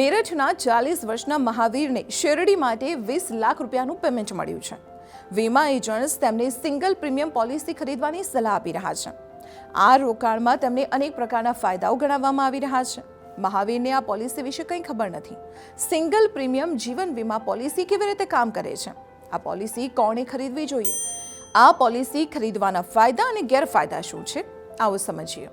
મેરઠના ચાલીસ વર્ષના મહાવીરને શેરડી માટે વીસ લાખ રૂપિયાનું પેમેન્ટ મળ્યું છે. વીમા એજન્ટ્સ તેમને સિંગલ પ્રીમિયમ પોલિસી ખરીદવાની સલાહ આપી રહ્યા છે. આ રોકાણમાં તેમને અનેક પ્રકારના ફાયદાઓ ગણાવવામાં આવી રહ્યા છે. મહાવીરને આ પોલિસી વિશે કંઈ ખબર નથી. સિંગલ પ્રીમિયમ જીવન વીમા પોલિસી કેવી રીતે કામ કરે છે? આ પોલિસી કોણે ખરીદવી જોઈએ? આ પોલિસી ખરીદવાના ફાયદા અને ગેરફાયદા શું છે? આવો સમજીએ.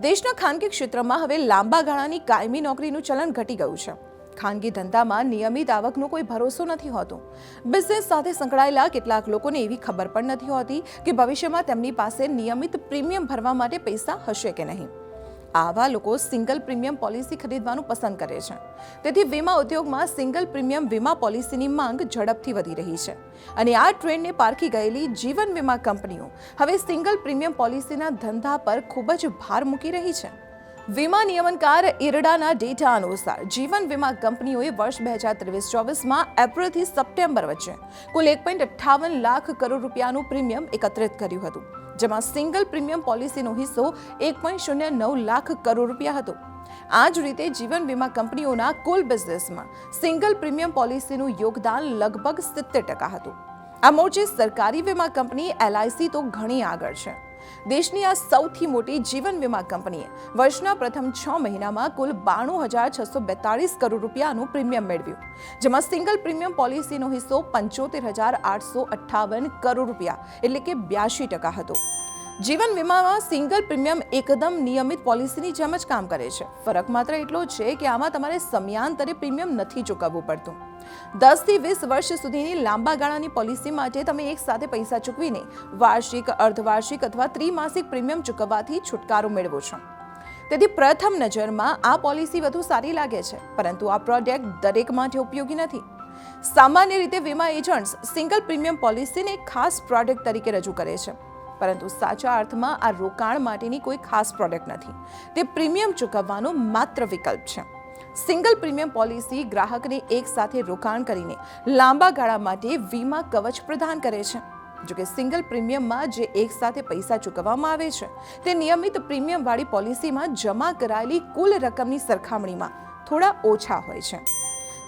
દેશના ખાનગી ક્ષેત્રમાં હવે લાંબા ગાળાની કાયમી નોકરીનું ચલણ ઘટી ગયું છે. ખાનગી ધંધામાં નિયમિત આવકનો કોઈ ભરોસો નથી હોતો. બિઝનેસ સાથે સંકળાયેલા કેટલાક લોકોને એવી ખબર પણ નથી હોતી કે ભવિષ્યમાં તેમની પાસે નિયમિત પ્રીમિયમ ભરવા માટે પૈસા હશે કે નહીં. આવા લોકો સિંગલ પ્રીમિયમ પોલિસી ખરીદવાનું પસંદ કરે છે. તેથી વીમા ઉદ્યોગમાં સિંગલ પ્રીમિયમ વીમા પોલિસીની માંગ ઝડપથી વધી રહી છે. અને આ ટ્રેન્ડને પારખી ગયેલી જીવન વીમા કંપનીઓ હવે સિંગલ પ્રીમિયમ પોલિસીના ધંધા પર ખૂબ જ ભાર મૂકી રહી છે. વીમા નિયમનકાર ઇરડાના ડેટા અનુસાર જીવન વીમા કંપનીઓએ વર્ષ બે હજાર ત્રેવીસ ચોવીસમાં એપ્રિલથી સપ્ટેમ્બર વચ્ચે કુલ એક પોઈન્ટ અઠ્ઠાવન લાખ કરોડ રૂપિયાનું પ્રીમિયમ એકત્રિત કર્યું હતું. જેમાં સિંગલ પ્રીમિયમ પોલિસીનો હિસ્સો એક પોઈન્ટ શૂન્ય નવ લાખ કરોડ રૂપિયા હતો. આ જ રીતે જીવન વીમા કંપનીઓના કુલ બિઝનેસમાં સિંગલ પ્રીમિયમ પોલિસીનું યોગદાન લગભગ સિત્તેર ટકા હતું. આ મોરચે સરકારી વીમા કંપની એલઆઈસી તો ઘણી આગળ છે. દેશની આ સૌથી મોટી જીવન વીમા કંપનીએ વર્ષના પ્રથમ છ મહિનામાં કુલ બાણું હજાર છસો બેતાળીસ કરોડ રૂપિયાનું પ્રીમિયમ મેળવ્યું, જેમાં સિંગલ પ્રીમિયમ પોલિસીનો હિસ્સો પંચોતેર હજાર આઠસો અઠ્ઠાવન કરોડ રૂપિયા, એટલે કે બ્યાસી ટકા હતો. જીવન વીમામાં સિંગલ પ્રીમિયમ એકદમ નિયમિત પોલિસીની જેમ જ કામ કરે છે. ફરક માત્ર એટલો છે કે આમાં તમારે સમયાંતરે પ્રીમિયમ નથી ચૂકવવું પડતું. દસથી વીસ વર્ષ સુધીની લાંબા ગાળાની પોલિસી માટે તમે એક સાથે પૈસા ચૂકવીને વાર્ષિક, અર્ધવાર્ષિક અથવા ત્રિમાસિક પ્રીમિયમ ચૂકવવાથી છુટકારો મેળવો છો. તેથી પ્રથમ નજરમાં આ પોલિસી વધુ સારી લાગે છે, પરંતુ આ પ્રોડક્ટ દરેક માટે ઉપયોગી નથી. સામાન્ય રીતે વીમા એજન્ટ્સ સિંગલ પ્રીમિયમ પોલિસીને ખાસ પ્રોડક્ટ તરીકે રજૂ કરે છે. પરંતુ સાચા અર્થમાં આ રોકાણ માટેની કોઈ ખાસ પ્રોડક્ટ નથી. તે પ્રીમિયમ ચૂકવવાનો માત્ર વિકલ્પ છે. સિંગલ પ્રીમિયમ પોલિસી ગ્રાહકને એકસાથે રોકાણ કરીને લાંબા ગાળા માટે વીમા કવચ પ્રદાન કરે છે. જોકે સિંગલ પ્રીમિયમમાં જે એકસાથે પૈસા ચૂકવવામાં આવે છે, તે નિયમિત પ્રીમિયમવાળી પોલિસીમાં જમા કરાયેલી કુલ રકમની સરખામણીમાં થોડા ઓછા હોય છે.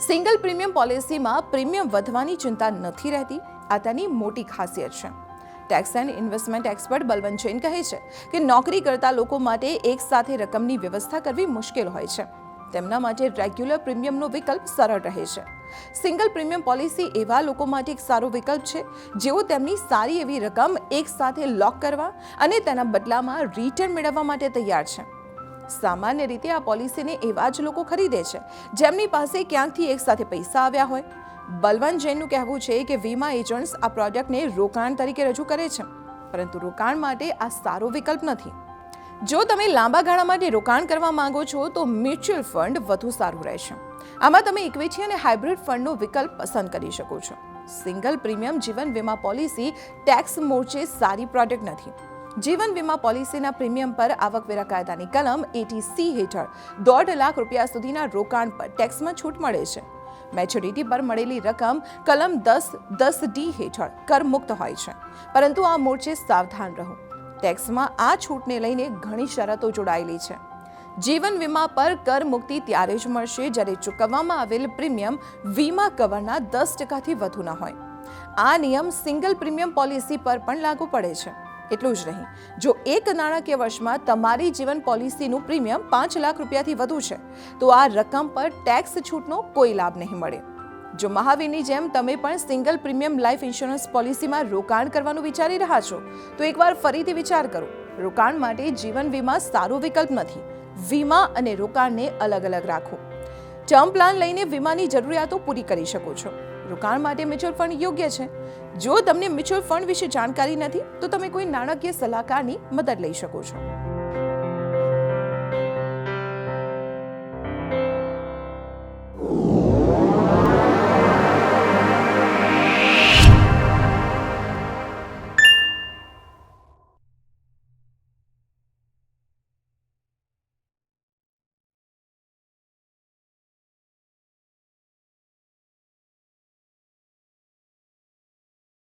સિંગલ પ્રીમિયમ પોલિસીમાં પ્રીમિયમ વધવાની ચિંતા નથી રહેતી, આ તેની મોટી ખાસિયત છે. Tax and investment expert Balwant Jain કહે છે કે નોકરી કરતા લોકો માટે એક સાથે રકમની વ્યવસ્થા કરવી મુશ્કેલ હોય છે. તેમના માટે રેગ્યુલર પ્રીમિયમનો વિકલ્પ સરળ રહે છે. સિંગલ પ્રીમિયમ પોલિસી એવા લોકો માટે એક સારો વિકલ્પ છે, જેઓ તેમની સારી એવી રકમ એક સાથે લોક કરવા અને તેના બદલામાં રિટર્ન મેળવવા માટે તૈયાર છે. સામાન્ય રીતે આ પોલિસીને એવા જ લોકો ખરીદે છે, જેમની પાસે ક્યાંકથી એક સાથે પૈસા આવ્યા હોય. બલવંત જૈનનું કહેવું છે કે વીમા એજન્ટ્સ આ પ્રોડક્ટને રોકાણ તરીકે રજૂ કરે છે, પરંતુ રોકાણ માટે આ સારો વિકલ્પ નથી. જો તમે લાંબા ગાળા માટે રોકાણ કરવા માંગો છો, તો મ્યુચ્યુઅલ ફંડ વધુ સારું રહેશે. આમાં તમે ઇક્વિટી અને હાઇબ્રિડ ફંડનો વિકલ્પ પસંદ કરી શકો છો. સિંગલ પ્રીમિયમ જીવન વીમા પોલિસી ટેક્સ મોરચે સારી પ્રોડક્ટ નથી. જીવન વીમા પોલિસીના પ્રીમિયમ પર આવકવેરા કાયદાની કલમ એટીસી હેઠળ દોઢ લાખ રૂપિયા સુધીના રોકાણ પર ટેક્સમાં છૂટ મળે છે. મેચ્યોરિટી પર મળેલી રકમ કલમ દસ દસ ડી હેઠળ કરમુક્ત હોય છે. પરંતુ આ મોરચે સાવધાન રહો. ટેક્સમાં આ છૂટને લઈને ઘણી શરતો જોડાયેલી છે. જીવન વીમા પર કર મુક્તિ ત્યારે જ મળશે જ્યારે ચૂકવવામાં આવેલ પ્રીમિયમ વીમા કવરના દસ ટકાથી વધુ ન હોય. આ નિયમ સિંગલ પ્રીમિયમ પોલિસી પર પણ લાગુ પડે છે. એટલું જ નહીં. જો એક નાણાકીય વર્ષમાં તમારી જીવન પોલિસીનું પ્રીમિયમ પાંચ લાખ રૂપિયાથી વધુ છે, તો આ રકમ પર ટેક્સ છૂટનો કોઈ લાભ નહીં મળે. જો મહાવીરની જેમ તમે પણ સિંગલ પ્રીમિયમ લાઈફ ઇન્સ્યોરન્સ પોલિસીમાં રોકાણ કરવાનું વિચારી રહ્યા છો, તો એકવાર ફરીથી વિચાર કરો, રોકાણ માટે જીવન વીમા સારો વિકલ્પ નથી. વીમા અને રોકાણને અલગ અલગ રાખો. ટર્મ પ્લાન લઈને વીમાની જરૂરિયાતો પૂરી કરી શકો છો. રોકાણ માટે મ્યુચ્યુઅલ ફંડ યોગ્ય છે? જો તમને મ્યુચ્યુઅલ ફંડ વિશે જાણકારી નથી, તો તમે કોઈ નાણાકીય સલાહકારની મદદ લઈ શકો છો.